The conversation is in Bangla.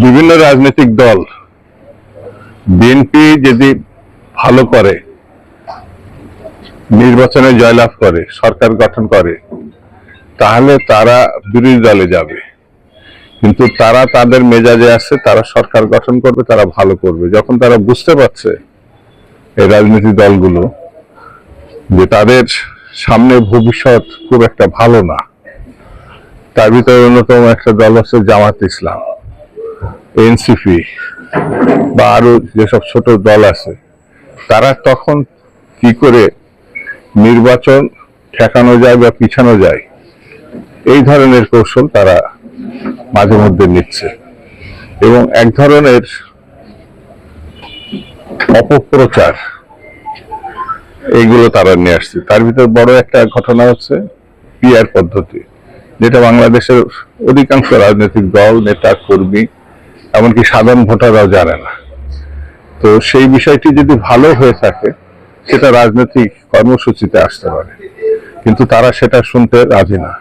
বিভিন্ন রাজনৈতিক দল বিএনপি যদি ভালো করে নির্বাচনে জয়লাভ করে, সরকার গঠন করে, তাহলে তারা বিরোধী দলে যাবে। কিন্তু তারা তাদের মেজাজে আছে তারা সরকার গঠন করবে, তারা ভালো করবে। যখন তারা বুঝতে পারছে এই রাজনৈতিক দলগুলো যে তাদের সামনে ভবিষ্যৎ খুব একটা ভালো না, তার ভিতরে অন্যতম একটা দল হচ্ছে জামাত ইসলাম। এনসিপি বা আরও যেসব ছোট দল আছে, তারা তখন কি করে নির্বাচন ঠেকানো যায় বা পিছানো যায়, এই ধরনের কৌশল তারা মাঝে মধ্যে নিচ্ছে। এবং এক ধরনের অপপ্রচার এইগুলো তারা নিয়ে আসছে। তার ভিতর বড় একটা ঘটনা হচ্ছে পিআর পদ্ধতি, যেটা বাংলাদেশের অধিকাংশ রাজনৈতিক দল, নেতা, কর্মী এমনকি সাধারণ ভোটাররাও জানে না। তো সেই বিষয়টি যদি ভালো হয়ে থাকে, সেটা রাজনৈতিক কর্মসূচিতে আসতে পারে। কিন্তু তারা সেটা শুনতে রাজি না।